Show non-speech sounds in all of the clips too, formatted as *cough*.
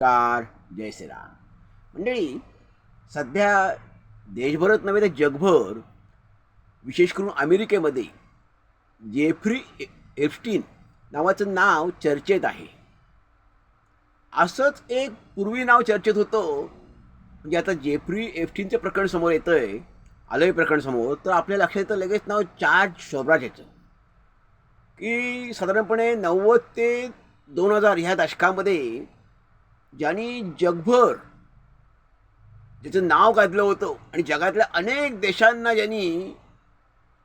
Car जय श्रीराम. मंडळी सध्या देशभरात नव्हे तर जगभर विशेष करून अमेरिकेमध्ये जेफ्री ए- नावाचं नाव चर्चेत आहे. असंच एक पूर्वी नाव चर्चेत होतं म्हणजे आता जेफ्री एप्स्टीनचं प्रकरण समोर येतं आहे आलंय प्रकरण समोर तर आपल्या लक्षात येतं लगेच नाव चार्ज शोभराज याचं की साधारणपणे नव्वद ते दोन हजार ह्या दशकामध्ये ज्यांनी जगभर ज्याचं नाव गाजलं होतं आणि जगातल्या अनेक देशांना ज्यांनी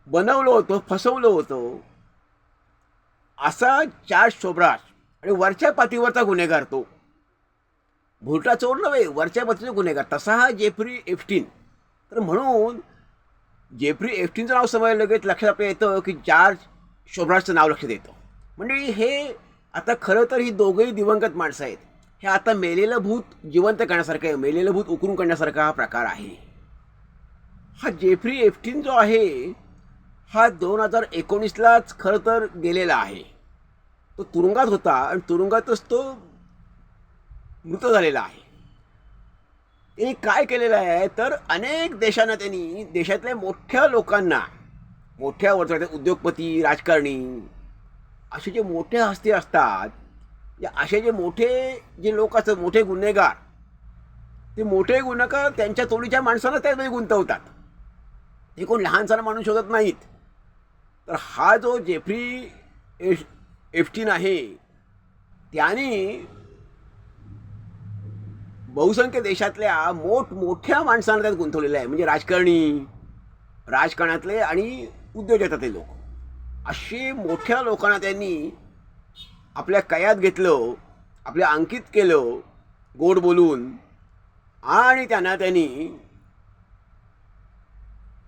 बनवलं होतं फसवलं होतं असा चार्ज शोभराज आणि वरच्या पातळीवरचा गुन्हेगार तो. भुरटा चोर नव्हे वरच्या पातळीचा गुन्हेगार. तसा हा जेफ्री एफ्टीन. तर म्हणून जेफ्री एफ्टीनचं नाव समजायला लगेच लक्षात आपल्या येतं की जॉर्ज शोभराजचं नाव लक्षात येतं. म्हणजे हे आता खरं तर ही दोघंही दिवंगत माणसं आहेत. हे आता मेलेलं भूत जिवंत करण्यासारखं आहे. मेलेलं भूत उकरून काढण्यासारखा हा प्रकार आहे. हा जेफ्री एफ्टीन जो आहे हा दोन हजार एकोणीसलाच खरं तर गेलेला आहे. तो तुरुंगात होता आणि तुरुंगातच तो मृत झालेला आहे. त्यांनी काय केलेलं आहे? तर अनेक देशांना त्यांनी देशातल्या मोठ्या लोकांना मोठ्या वर्तुळात उद्योगपती राजकारणी असे जे मोठे हस्ते असतात या असे जे मोठे जे लोक असतात मोठे गुन्हेगार ते मोठे गुन्हेगार त्यांच्या तोडीच्या माणसांना त्यामध्ये गुंतवतात. ते कोण लहानसहान माणूस शोधत नाहीत. तर हा जो जेफ्री एफ एफ्टीन आहे त्याने बहुसंख्य देशातल्या मोठमोठ्या माणसांना त्यात गुंतवलेलं आहे. म्हणजे राजकारणी राजकारणातले आणि उद्योजकातले लोक. असे मोठ्या लोकांना त्यांनी आपल्या कयात घेतलं आपल्या अंकित केलं गोड बोलून आणि त्यांना त्यांनी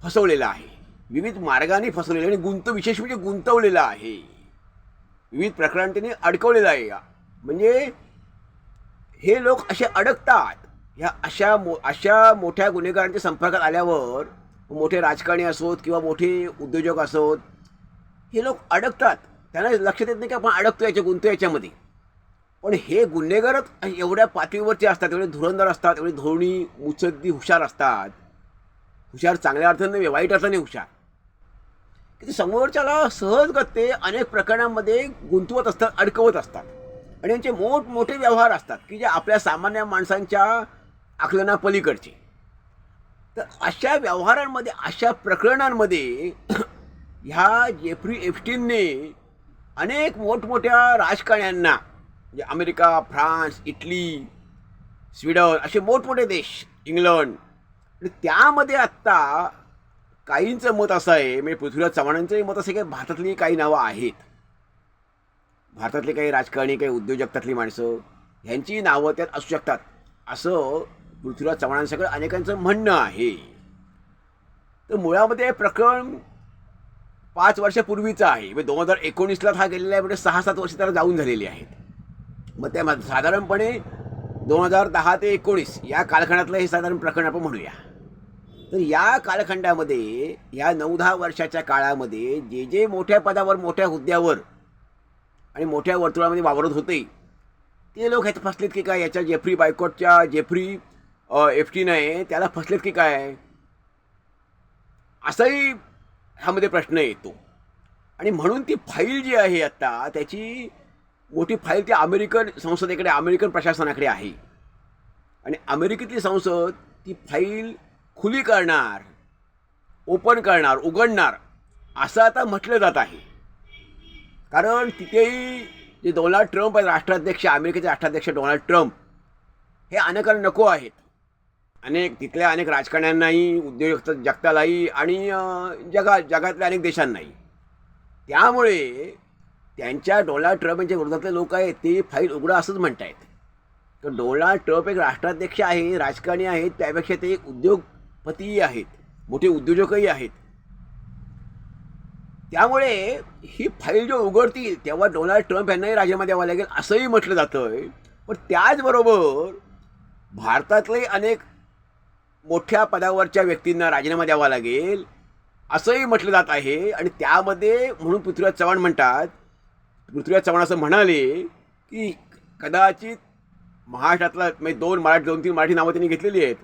फसवलेलं आहे. विविध मार्गाने फसवलेलं आणि गुंत विशेष म्हणजे गुंतवलेलं आहे. विविध प्रकरण त्यांनी अडकवलेलं आहे म्हणजे हे लोक असे अडकतात. ह्या अशा मो अशा मोठ्या गुन्हेगारांच्या संपर्कात आल्यावर मोठे राजकारणी असोत किंवा मोठे उद्योजक असोत हे लोक अडकतात. त्यांना लक्षात येत नाही की आपण अडकतो याच्या गुंतो याच्यामध्ये. पण हे गुन्हेगारच एवढ्या पातळीवरचे असतात एवढे धुरंधर असतात एवढे धोरणी मुसद्दी हुशार असतात. हुशार चांगल्या अर्थाने नाही वाईट अर्थाने हुशार. की ते समोरच्याला सहजगत्ते अनेक प्रकरणांमध्ये गुंतवत असतात अडकवत असतात. आणि यांचे मोठमोठे व्यवहार असतात की जे आपल्या सामान्य माणसांच्या आकलनापलीकडचे. तर अशा व्यवहारांमध्ये अशा प्रकरणांमध्ये *clears throat* ह्या जेफ्री एफ्टीनने अनेक मोठमोठ्या राजकारण्यांना म्हणजे अमेरिका फ्रान्स इटली स्वीडन असे मोठमोठे देश इंग्लंड. आणि त्यामध्ये आत्ता काहींचं मत असं आहे म्हणजे पृथ्वीराज चव्हाणांचंही मत असं आहे की भारतातली काही नावं आहेत. भारतातले काही राजकारणी काही उद्योजकतातली माणसं ह्यांची नावं त्यात असू शकतात. असं पृथ्वीराज चव्हाणांसकट अनेकांचं म्हणणं आहे. तर मुळामध्ये हे प्रकरण पाच वर्षापूर्वीचा आहे. म्हणजे दोन हजार एकोणीसला हा गेलेला आहे म्हणजे सहा सात वर्ष त्याला जाऊन झालेली आहेत. मग त्या साधारणपणे दोन हजार दहा ते एकोणीस या कालखंडातलं हे साधारण प्रकरण आपण म्हणूया. तर या कालखंडामध्ये या नऊ दहा वर्षाच्या काळामध्ये जे जे मोठ्या पदावर मोठ्या हुद्द्यावर आणि मोठ्या वर्तुळामध्ये वावरत होते ते लोक ह्यात फसलेत की काय? याच्या जेफ्री बायकॉटच्या जेफ्री एफटीन आहे त्याला फसलेत की काय? असंही ह्यामध्ये प्रश्न येतो. आणि म्हणून ती फाईल जी आहे आत्ता त्याची मोठी फाईल ती अमेरिकन संसदेकडे अमेरिकन प्रशासनाकडे आहे. आणि अमेरिकेतली संसद ती फाईल खुली करणार ओपन करणार उघडणार असं आता म्हटलं जात आहे. कारण तिथेही जे डोनाल्ड ट्रम्प आहेत राष्ट्राध्यक्ष अमेरिकेचे राष्ट्राध्यक्ष डोनाल्ड ट्रम्प हे अनेकांना नको आहेत. अनेक तिथल्या अनेक राजकारण्यांनाही उद्योजक जगतालाही आणि जगा जगातल्या अनेक देशांनाही. त्यामुळे त्यांच्या डोनाल्ड ट्रम्प यांच्या विरोधातले लोक आहेत ते फाईल उघडा असंच म्हणतायत. तर डोनाल्ड ट्रम्प एक राष्ट्राध्यक्ष आहे राजकारणी आहेत त्यापेक्षा ते एक उद्योगपतीही आहेत मोठे उद्योजकही आहेत. त्यामुळे ही फाईल जो उघडतील तेव्हा डोनाल्ड ट्रम्प यांनाही राजीनामा द्यावा लागेल असंही म्हटलं जातं पण त्याचबरोबर भारतातले अनेक मोठ्या पदावरच्या व्यक्तींना राजीनामा द्यावा लागेल. असंही म्हटलं जात आहे आणि त्यामध्ये म्हणून पृथ्वीराज चव्हाण म्हणतात पृथ्वीराज चव्हाण असं म्हणाले की कदाचित महाराष्ट्रातला म्हणजे दोन मराठी दोन तीन मराठी नावं त्यांनी घेतलेली आहेत.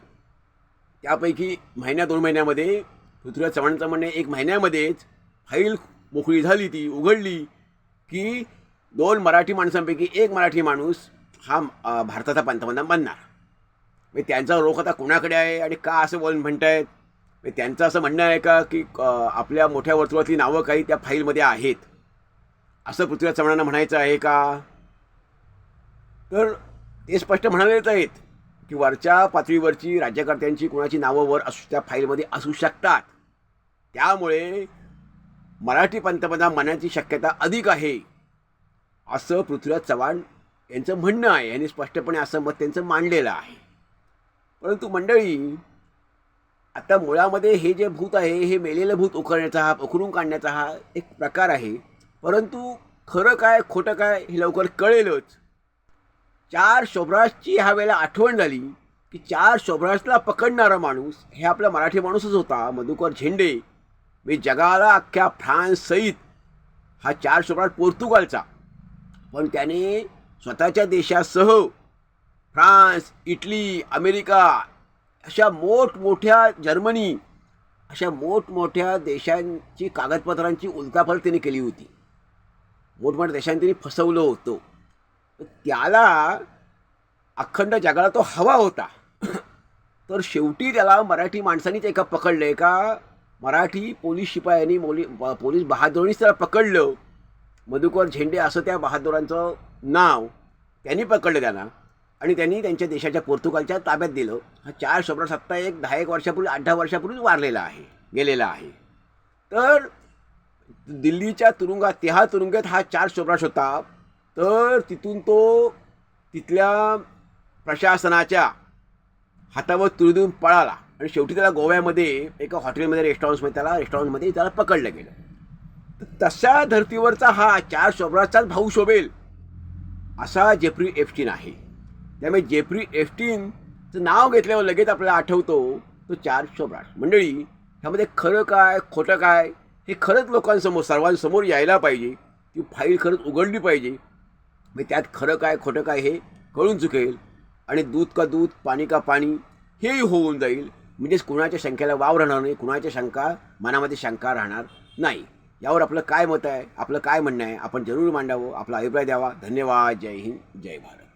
त्यापैकी महिन्या दोन महिन्यामध्ये पृथ्वीराज चव्हाणचं म्हणणे एक महिन्यामध्येच फाईल मोकळी झाली ती उघडली की दोन मराठी माणसांपैकी एक मराठी माणूस हा भारताचा पंतप्रधान बनणार. मी त्यांचा रोख आता कोणाकडे आहे आणि का असं बोलून म्हणतायत? मी त्यांचं असं म्हणणं आहे का की आपल्या मोठ्या वर्तुळातली नावं काही त्या फाईलमध्ये आहेत? असं पृथ्वीराज चव्हाणांना म्हणायचं आहे का? तर ते स्पष्ट म्हणालेच आहेत की वरच्या पातळीवरची राज्यकर्त्यांची कोणाची नावं वर असू त्या फाईलमध्ये असू शकतात. त्यामुळे मराठी पंतप्रधान मनाची शक्यता अधिक आहे असं पृथ्वीराज चव्हाण यांचं म्हणणं आहे. यांनी स्पष्टपणे असं मत त्यांचं मांडलेलं आहे. परंतु मंडळी आता मुळामध्ये हे जे भूत आहे हे मेलेलं भूत उखळण्याचा हा उकरून काढण्याचा हा एक प्रकार आहे. परंतु खरं काय खोटं काय हे लवकर कळेलच. चार शोभराजची ह्या वेळेला आठवण झाली की चार शोभराजला पकडणारा माणूस हे आपला मराठी माणूसच होता मधुकर झेंडे. मी जगाला अख्ख्या फ्रान्स सहित हा चार शोभराज पोर्तुगालचा. पण त्याने स्वतःच्या देशासह फ्रान्स इटली अमेरिका अशा मोठमोठ्या जर्मनी अशा मोठमोठ्या देशांची कागदपत्रांची उलताफल त्यांनी केली होती. मोठमोठ्या देशांनी त्यांनी फसवलं होतं. त्याला अखंड जगाला तो हवा होता. तर शेवटी त्याला मराठी माणसांनीच एका पकडलं का? मराठी पोलीस शिपायांनी मोली पोलीस बहादुरांनीच त्याला पकडलं. मधुकर झेंडे असं त्या बहादुरांचं नाव त्यांनी पकडलं त्यांना. आणि त्यांनी त्यांच्या देशाच्या पोर्तुगालच्या ताब्यात दिलं. हा चार शोभरा सत्ता एक दहा एक वर्षापूर्वी आठ दहा वर्षापूर्वीच वारलेला आहे गेलेला आहे. तर दिल्लीच्या तुरुंगात तिहा तुरुंगात हा चार शोभराश होता. तर तिथून तो तिथल्या प्रशासनाच्या हातावर तुळदून पळाला आणि शेवटी त्याला गोव्यामध्ये एका हॉटेलमध्ये रेस्टॉरंट्समध्ये त्याला रेस्टॉरंटमध्ये त्याला पकडलं गेलं. तर तशा धर्तीवरचा हा चार शोभराचाच भाऊ शोभेल असा जेफ्री एफटीन आहे. त्यामुळे जेफ्री एफ्टीनचं नाव घेतल्यावर लगेच आपल्याला आठवतो तो चार सम्राट. मंडळी ह्यामध्ये खरं काय खोटं काय हे खरंच लोकांसमोर सर्वांसमोर यायला पाहिजे. ती फाईल खरंच उघडली पाहिजे. मग त्यात खरं काय खोटं काय हे कळून चुकेल. आणि दूध का दूध पाणी का पाणी हेही होऊन जाईल. म्हणजेच कुणाच्या शंकेला वाव राहणार नाही कुणाच्या शंका मनामध्ये शंका राहणार नाही. यावर आपलं काय मत आहे आपलं काय म्हणणं आहे आपण जरूर मांडावं आपला अभिप्राय द्यावा. धन्यवाद. जय हिंद जय भारत.